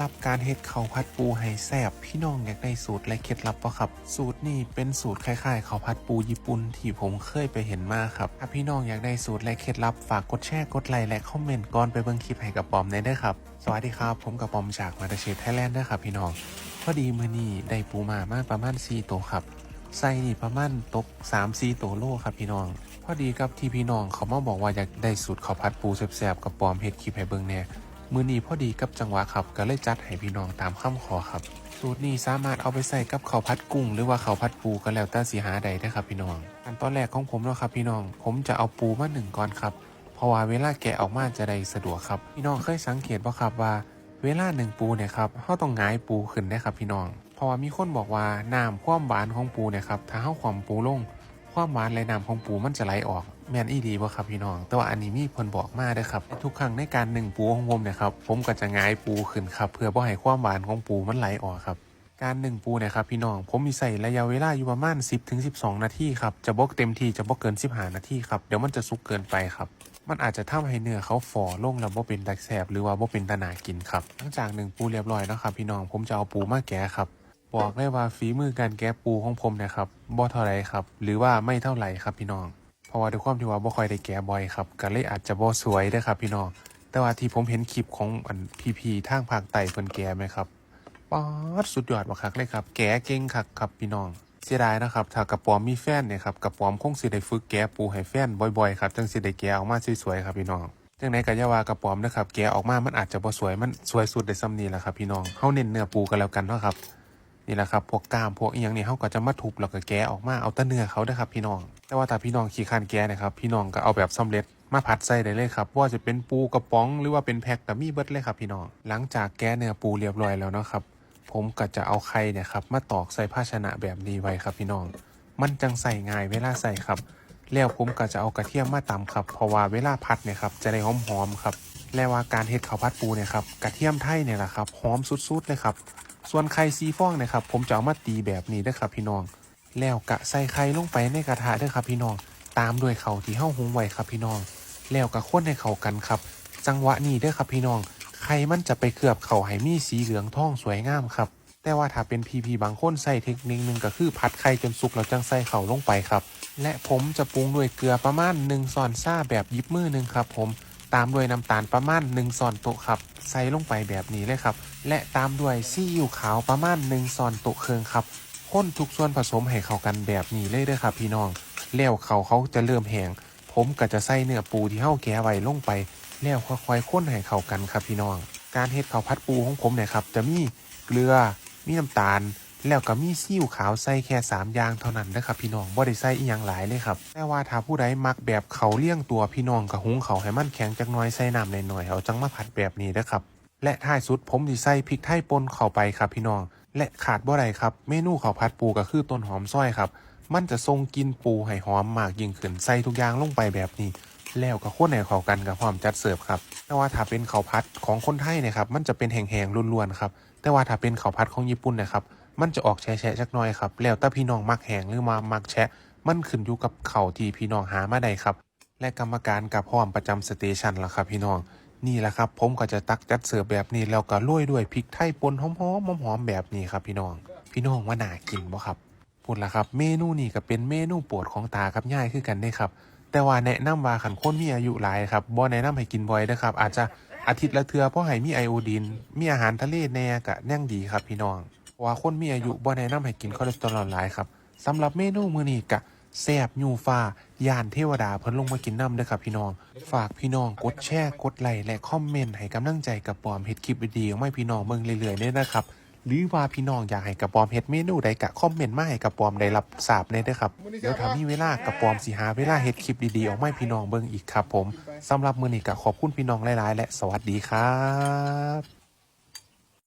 ลับการเฮ็ดข้าวผัดปูให้แซ่บพี่น้องอยากได้สูตรและเคล็ดลับปะครับ สูตรนี้เป็นสูตรคล้ายๆข้าวผัดปูญี่ปุ่นที่ผมเคยไปเห็นมาครับถ้าพี่น้องอยากได้สูตรและเคล็ดลับฝากกดแชร์กดไลค์และคอมเมนต์ก่อนไปเบิ่งคลิปให้กับปอมได้ด้อครับ สวัสดีครับผมกับปอมจากมาเตเชฟไทยแลนด์นะครับพี่น้องพอดีมื้อนี้ได้ปูมามากประมาณ4ตัวครับใส่นี่ประมาณตก3 4ตัวโลครับพี่น้อง พอดีกับที่พี่น้องเขามาบอกว่าอยากได้สูตรข้าวผัดปูแซ่บๆกับปอมเฮ็ดคลิปให้เบิ่งแน่ มือนี้พอดีกับจังหวะครับก็เลยจัดให้พี่น้องตามคำขอครับ สูตรนี้สามารถเอาไปใส่กับข้าวผัดกุ้ง หรือว่าข้าวผัดปูก็แล้วแต่สีหาใดได้ครับพี่น้องอันตอนแรกของผมเนาะครับพี่น้อง ผมจะเอาปูมาหนึ่งก้อนครับ เพราะว่าเวลาแกะออกมาจะได้สะดวกครับ พี่น้องเคยสังเกตป่ครับว่า เวลาหนึ่งปูเนี่ยครับเราต้องงายปูขึ้นได้ครับพี่น้อง เพราะว่ามีคนบอกว่าน้ำความหวานของปูเนี่ยครับถ้าเราความปูลง ความหวานและน้ำของปูมันจะไหลออกแม่นอีดีบ่ครับพี่น้อง แต่ว่าอันนี้มีคนบอกมาเด้อครับ ทุกครั้งในการหนึ่งปูของผมเนี่ยครับผมก็จะงายปูขึ้นครับเพื่อบ่ให้ความหวานของปูมันไหลออกครับการหนึ่งปูเนี่ยครับพี่น้องผมมีใส่ระยะเวลาอยู่ประมาณ 10ถึง12 นาทีครับจะบ่เต็มทีจะบ่เกิน 15 นาทีครับเดี๋ยวมันจะสุกเกินไปครับมันอาจจะทำให้เนื้อเขาฝ่อลงแล้วบ่เป็นตะแสบหรือว่าบ่เป็นตะนากินครับหลังจากหนึ่งปูเรียบร้อยแล้วครับพี่น้องผมจะเอาปูมาแกะครับ บอกได้ว่าฝีมือการแกะปูของผมนะครับบ่เท่าไรครับ หรือว่าไม่เท่าไหร่ครับพี่น้อง เพราะว่าด้วยความที่ว่าบ่ค่อยได้แกะบ่อยครับก็เลยอาจจะบ่สวยเด้ครับพี่น้อง แต่ว่าที่ผมเห็นคลิปของอันพีพีทางภาคใต้เพิ่นแกะไหมครับป๊อดสุดยอดบักคักเลยครับ แกะเก่งคักครับพี่น้อง เสียดายนะครับ ถ้ากระป๋อมมีแฟนเนี่ยครับกระป๋อมคงสิได้ฝึกแกะปูให้แฟนบ่อยๆครับจังสิได้แกะออกมาสวยๆครับพี่น้องจังไหนก็อย่าว่ากระป๋อมนะครับ แกะออกมา มันอาจจะบ่สวย มันสวยสุดในซ้ำนี้แหละครับพี่น้องเฮาเน้นเนื้อปูกันแล้วกันเนาะครับ นี่แหละครับพวกกล้ามพวกอีหยังนี่เขาก็จะมาทุบแล้วก็แกะออกมาเอาต่เนื้อเขาเด้ครับพี่น้อง แต่ว่าถ้าพี่น้องขี้คร้านแกะนะครับพี่น้องก็เอาแบบสำเร็จมาผัดใส่ได้เลยครับว่าจะเป็นปูกระป๋องหรือว่าเป็นแพ็คก็มีเบิดเลยครับพี่น้องหลังจากแกะเนื้อปูเรียบร้อยแล้วนะครับผมก็จะเอาไข่เนี่ยครับมาตอกใส่ภาชนะแบบนี้ไว้ครับพี่น้อง มันจังใส่ง่ายเวลาใส่ครับแล้วผมก็จะเอากระเทียมมาตำครับเพราะว่าเวลาผัดเนี่ยครับจะได้หอมๆครับและว่าการเฮ็ดข้าวผัดปูเนี่ยครับกระเทียมไทยเนี่ยแหละครับหอมสุดๆเลยครับ ส่วนไข่ซีฟองนี่ยครับผมจะเอามาตีแบบนี้เด้อครับพี่น้อง แล้วกะใส่ไข่ลงไปในกระทะด้อครับพี่น้อง ตามด้วยเขาที่เฮาหุงไว้ครับพี่น้อง แล้วกะข้นให้เข้ากันครับ จังหวะนี้ด้อครับพี่น้อง ไข่มันจะไปเคลือบเข่าให้มีสีเหลืองทองสวยงามครับ แต่ว่าถ้าเป็นพีพีบางคนใส่เทคนิคนึงก็คือผัดไข่จนสุกแล้วจังใส่เข่าลงไปครับ และผมจะปรุงด้วยเกลือประมาณ1ช้อนซ่าแบบยิบมือหนึ่งครับ ผม ตามด้วยน้ำตาลประมาณ1ช้อนโต๊ะครับ ใส่ลงไปแบบนี้เลยครับ และตามด้วยซีอิ๊วขาวประมาณ1ช้อนโต๊ะครึ่งครับข้นทุกส่วนผสมให้เข้ากันแบบนี้เลยเด้อครับพี่น้อง แล้วเขาเขาจะเริ่มแห้งผมก็จะใส่เนื้อปูที่เฮาแกะไว้ลงไป แล้วค่อยๆข้นให้เข้ากันครับพี่น้อง การเฮ็ดข้าวผัดปูของผมเนี่ยครับ จะมีเกลือมีน้ำตาล แล้วก็มีซีอิ๊วขาวใส่แค่ 3 อย่างเท่านั้นนะครับพี่น้องบ่ได้ใส่อีหยังหลายเลยครับแต่ว่าถ้าผู้ใดมักแบบเขาเลี้ยงตัวพี่น้องกับหุงเขาให้มันแข็งจักน้อยใส่น้ำหน่อยๆเอาจังมาผัดแบบนี้นะครับและท้ายสุดผมสิใส่พริกไทยป่นเข้าไปครับพี่น้อง และขาดบ่ได้ครับ เมนูข้าวผัดปูก็คือต้นหอมซอยครับ มันจะทรงกินปูให้หอมมากยิ่งขึ้นใส่ทุกอย่างลงไปแบบนี้ แล้วก็ข้นให้เข้ากันกับพร้อมจัดเสิร์ฟครับแต่ว่าถ้าเป็นข้าวผัดของคนไทยนะครับมันจะเป็นแห้งๆล้วนๆครับแต่ว่าถ้าเป็นข้าวผัดของญี่ปุ่นนะครับ มันจะออกแฉะๆจักหน่อยครับ แล้วแต่พี่น้องมักแหงหรือมามักแฉะ มันขึ้นอยู่กับเข้าที่พี่น้องหามาได้ครับ และกรรมการกับพร้อมประจำสเตชันล่ะครับพี่น้อง นี่แหละครับ ผมก็จะตักจัดเสิร์ฟแบบนี้แล้วก็โรยด้วยพริกไทยป่นหอมๆหอมๆแบบนี้ครับพี่น้อง พี่น้องว่าน่ากินบ่ครับพูดละครับ เมนูนี่ก็เป็นเมนูโปรดของตากับย่ายคือกันเด้ครับ แต่ว่าแนะนำว่าขันคนมีอายุหลายครับบ่แนะนำให้กินบ่อยนะครับ อาจจะอาทิตย์ละเทื่อเพราะให้มีไอโอดีนมีอาหารทะเลแน่ก็แน่งดีครับพี่น้อง ว่าคนมีอายุบ่แนะนำให้กินคอเลสเตอรอลหลายครับสำหรับเมนูมื้อนี้ก็แซบยูฟ้ายานเทวดาเพิ่นลงมากินน้ำเด้อครับพี่น้อง ฝากพี่น้องกดแชร์กดไลค์และคอมเมนต์ให้กำลังใจกับปอมเฮ็ดคลิปดีๆออกมาให้พี่น้องเบิ่งเรื่อยๆเนี่ยนะครับหรือว่าพี่น้องอยากให้กระปอมเฮ็ดเมนูใดกะคอมเมนต์มาให้กระปอมได้รับทราบในเด้อครับเดี๋ยวถ้ามีเวลากระปอมสิหาเวลาเฮ็ดคลิปดีๆออกมาให้พี่น้องเบิ่งอีกครับผมสำหรับมื้อนี้ก็ขอบคุณพี่น้องหลายๆ และสวัสดีครับ